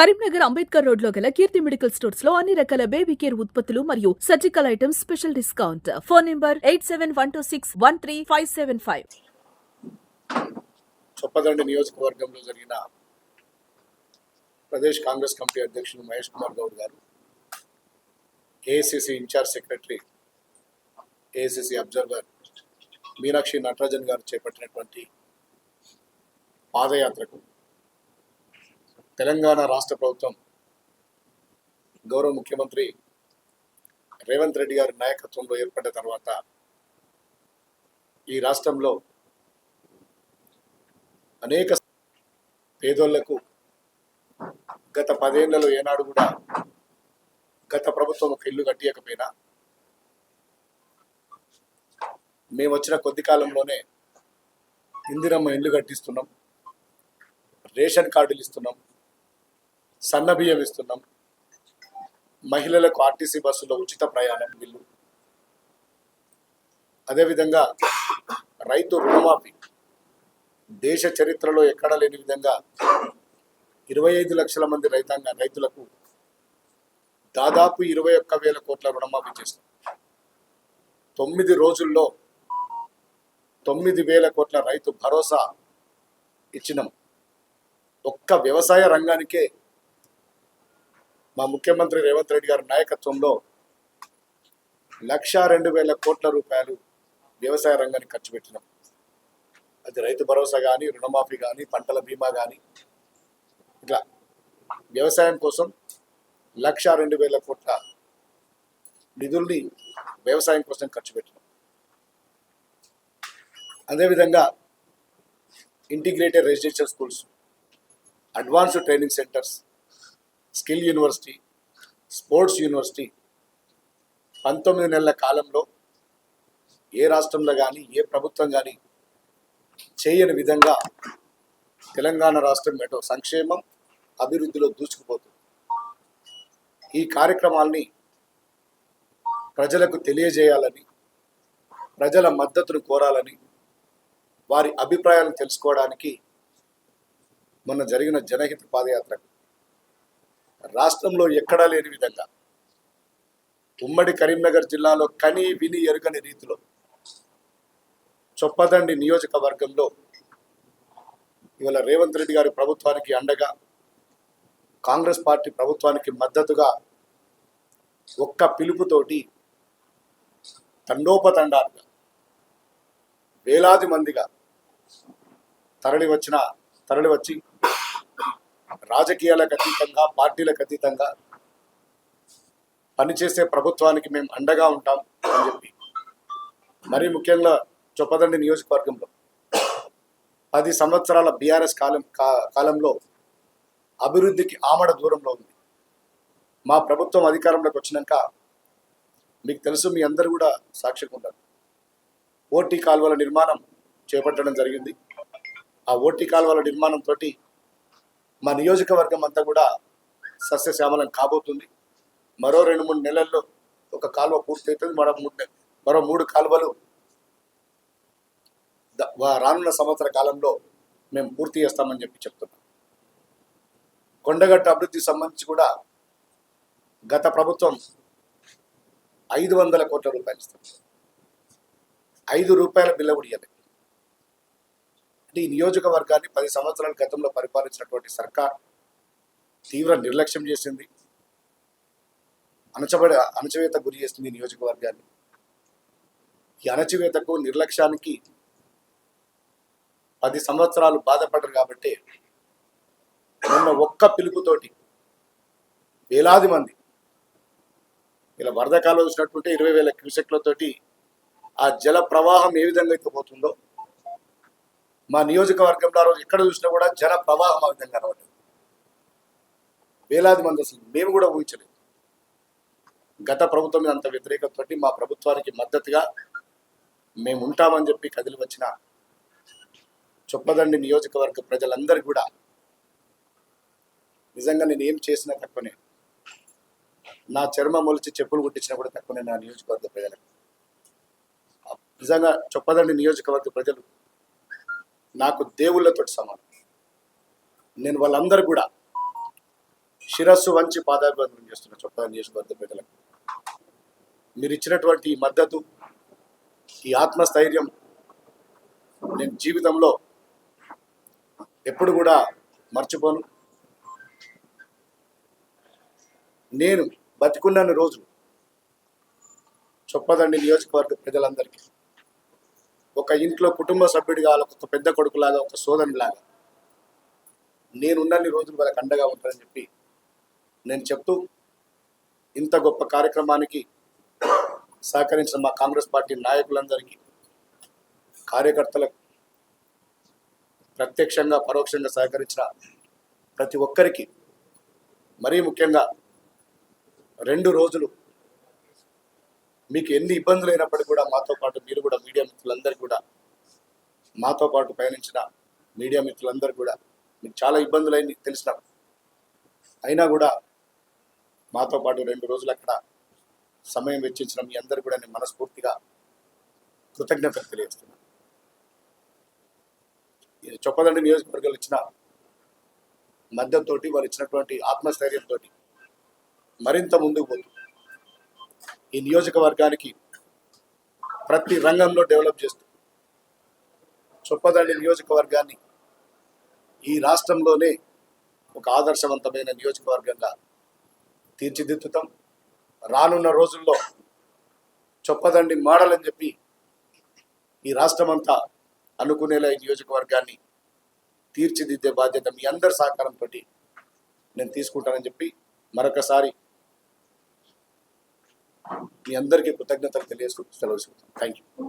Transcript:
కరీంనగర్ అంబేద్కర్ రోడ్లో గల కీర్తి మెడికల్ స్టోర్స్లో అన్ని రకాల బేబీ కేర్ ఉత్పత్తులు మరియు surgical items special discount. Phone number eight seven one two six one three five seven five. Choppadandi నియోజకవర్గంలో జరిగిన ప్రదేశ్ కాంగ్రెస్ కమిటీ అధ్యక్షులు మహేష్ కుమార్ గౌడ్ గారు AICC incharge secretary AICC observer Meenakshi Natarajan గారు చేపట్టినటువంటి పాదయాత్రకు తెలంగాణ రాష్ట్ర ప్రభుత్వం గౌరవ ముఖ్యమంత్రి రేవంత్ రెడ్డి గారి నాయకత్వంలో ఏర్పడిన తర్వాత ఈ రాష్ట్రంలో అనేక పేదోళ్ళకు గత పదేళ్ళలో ఏనాడు కూడా గత ప్రభుత్వం ఒక ఇల్లు కట్టియకపోయినా మేము వచ్చిన కొద్ది కాలంలోనే ఇందిరమ్మ ఇల్లు కట్టిస్తున్నాం రేషన్ కార్డులు ఇస్తున్నాం సన్న బియ్యం ఇస్తున్నాం మహిళలకు ఆర్టీసీ బస్సులో ఉచిత ప్రయాణం బిల్లు అదేవిధంగా రైతు రుణమాఫీ. దేశ చరిత్రలో ఎక్కడా లేని విధంగా ఇరవై ఐదు లక్షల మంది రైతాంగ రైతులకు దాదాపు ఇరవై ఒక్క వేల కోట్ల రుణమాఫీ చేస్తాం. తొమ్మిది రోజుల్లో తొమ్మిది వేల కోట్ల రైతు భరోసా ఇచ్చినాం. ఒక్క వ్యవసాయ రంగానికే మా ముఖ్యమంత్రి రేవంత్ రెడ్డి గారి నాయకత్వంలో లక్ష రెండు వేల కోట్ల రూపాయలు వ్యవసాయ రంగానికి ఖర్చు పెట్టినాం. అది రైతు భరోసా కానీ రుణమాఫీ కానీ పంటల బీమా కానీ ఇట్లా వ్యవసాయం కోసం లక్ష రెండు వేల కోట్ల నిధుల్ని వ్యవసాయం కోసం ఖర్చు పెట్టినాం. అదేవిధంగా integrated residential schools advanced training centres skill university sports university పంతొమ్మిది నెలల కాలంలో ఏ రాష్ట్రంలో కానీ ఏ ప్రభుత్వం కానీ చేయని విధంగా తెలంగాణ రాష్ట్రం ఎటో సంక్షేమం అభివృద్ధిలో దూసుకుపోతుంది. ఈ కార్యక్రమాల్ని ప్రజలకు తెలియజేయాలని ప్రజల మద్దతును కోరాలని వారి అభిప్రాయాలు తెలుసుకోవడానికి మొన్న జరిగిన జనహిత పాదయాత్ర రాష్ట్రంలో ఎక్కడా లేని విధంగా ఉమ్మడి కరీంనగర్ జిల్లాలో కని విని ఎరుగని రీతిలో చొప్పదండి నియోజకవర్గంలో ఇవాళ రేవంత్ రెడ్డి గారి ప్రభుత్వానికి అండగా కాంగ్రెస్ పార్టీ ప్రభుత్వానికి మద్దతుగా ఒక్క పిలుపుతోటి తండోపతండాలుగా వేలాది మందిగా తరలి వచ్చిన తరలి వచ్చి రాజకీయాలకు అతీతంగా పార్టీలకు అతీతంగా పనిచేసే ప్రభుత్వానికి మేము అండగా ఉంటాం అని చెప్పి. మరీ ముఖ్యంగా చొప్పదండి నియోజకవర్గంలో. పది సంవత్సరాల బీఆర్ఎస్ కాలం కా- కాలంలో అభివృద్ధికి ఆమడ దూరంలో ఉంది. మా ప్రభుత్వం అధికారంలోకి వచ్చినాక మీకు తెలుసు మీ అందరు కూడా సాక్షిగా ఉంటారు ఓటీ కాలువల నిర్మాణం చేపట్టడం జరిగింది. ఆ ఓటీ కాలువల నిర్మాణంతో మా నియోజకవర్గం అంతా కూడా సస్యశ్యామలం కాబోతుంది. మరో రెండు మూడు నెలల్లో ఒక కాలువ పూర్తవుతుంది. మరో మూడు మరో మూడు కాలువలు రానున్న సంవత్సర కాలంలో మేము పూర్తి చేస్తామని చెప్పి చెప్తున్నాం. కొండగట్టు అభివృద్ధికి సంబంధించి కూడా గత ప్రభుత్వం ఐదు వందల కోట్ల రూపాయలు ఇస్తుంది ఐదు రూపాయల బిల్ల కూడా ఇవ్వలేదు అంటే ఈ నియోజకవర్గాన్ని పది సంవత్సరాల గతంలో పరిపాలించినటువంటి సర్కార్ తీవ్ర నిర్లక్ష్యం చేసింది. అణచబడి అణచివేత గురి చేస్తుంది ఈ నియోజకవర్గాన్ని. ఈ అణచివేతకు నిర్లక్ష్యానికి పది సంవత్సరాలు బాధపడరు కాబట్టి మొన్న ఒక్క పిలుపుతోటి వేలాది మంది ఇలా వరద కాలం వచ్చినట్టుంటే ఇరవై వేల క్యూసెక్లతోటి ఆ జల ప్రవాహం ఏ విధంగా అయితే పోతుందో మా నియోజకవర్గంలో రోజు ఎక్కడ చూసినా కూడా జన ప్రవాహం ఆ విధంగా కనబడింది వేలాది మంది అసలు మేము కూడా ఊహించలేదు. గత ప్రభుత్వం మీద అంత వ్యతిరేకతతోటి మా ప్రభుత్వానికి మద్దతుగా మేము ఉంటామని చెప్పి కదిలి వచ్చిన చొప్పదండి నియోజకవర్గ ప్రజలందరూ కూడా నిజంగా నేను ఏం చేసినా తక్కువనే. నా చర్మం మొలిచి చెప్పులు కుట్టించినా కూడా తక్కువనే నా నియోజకవర్గ ప్రజలకు. నిజంగా చొప్పదండి నియోజకవర్గ ప్రజలు నాకు దేవుళ్ళతో సమానం నేను వాళ్ళందరూ కూడా శిరస్సు వంచి పాదాభివందనం చేస్తున్న చొప్పా నియోజకవర్గ ప్రజలకు మీరు ఇచ్చినటువంటి ఈ మద్దతు ఈ ఆత్మస్థైర్యం నేను జీవితంలో ఎప్పుడు కూడా మర్చిపోను. నేను బతికున్నాను రోజు చొప్పదండి నియోజకవర్గ ప్రజలందరికీ. ఒక ఇంట్లో కుటుంబ సభ్యుడిగా ఒక పెద్ద కొడుకులాగా ఒక సోదరులాగా నేనున్నన్ని రోజులు వాళ్ళకి అండగా ఉంటానని చెప్పి నేను చెప్తూ ఇంత గొప్ప కార్యక్రమానికి సహకరించిన మా కాంగ్రెస్ పార్టీ నాయకులందరికీ కార్యకర్తలకు ప్రత్యక్షంగా పరోక్షంగా సహకరించిన ప్రతి ఒక్కరికి మరీ ముఖ్యంగా రెండు రోజులు మీకు ఎన్ని ఇబ్బందులు అయినప్పటికీ కూడా మాతో పాటు మీరు కూడా మీడియా మిత్రులందరూ కూడా మాతో పాటు పయనించిన మీడియా మిత్రులందరూ కూడా మీకు చాలా ఇబ్బందులు అయింది తెలిసిన. అయినా కూడా మాతో పాటు రెండు రోజులు అక్కడ సమయం వెచ్చించిన మీ అందరు కూడా నేను మనస్ఫూర్తిగా కృతజ్ఞతలు తెలియజేస్తున్నాను ఇది చొప్పదండి నియోజకవర్గాలు ఇచ్చిన మద్దతుతోటి వారు ఇచ్చినటువంటి ఆత్మస్థైర్యంతో మరింత ముందుకు పోతుంది ఈ నియోజకవర్గానికి ప్రతి రంగంలో డెవలప్ చేస్తుంది చొప్పదండి నియోజకవర్గాన్ని ఈ రాష్ట్రంలోనే ఒక ఆదర్శవంతమైన నియోజకవర్గంగా తీర్చిదిద్దుతాం. రానున్న రోజుల్లో చొప్పదండి మోడల్ అని చెప్పి ఈ రాష్ట్రం అంతా అనుకునేలా ఈ నియోజకవర్గాన్ని తీర్చిదిద్దే బాధ్యత మీ అందరి సహకారంతో నేను తీసుకుంటానని చెప్పి మరొకసారి మీ అందరికీ కృతజ్ఞతలు తెలియజేస్తూ సెలవు థ్యాంక్ యూ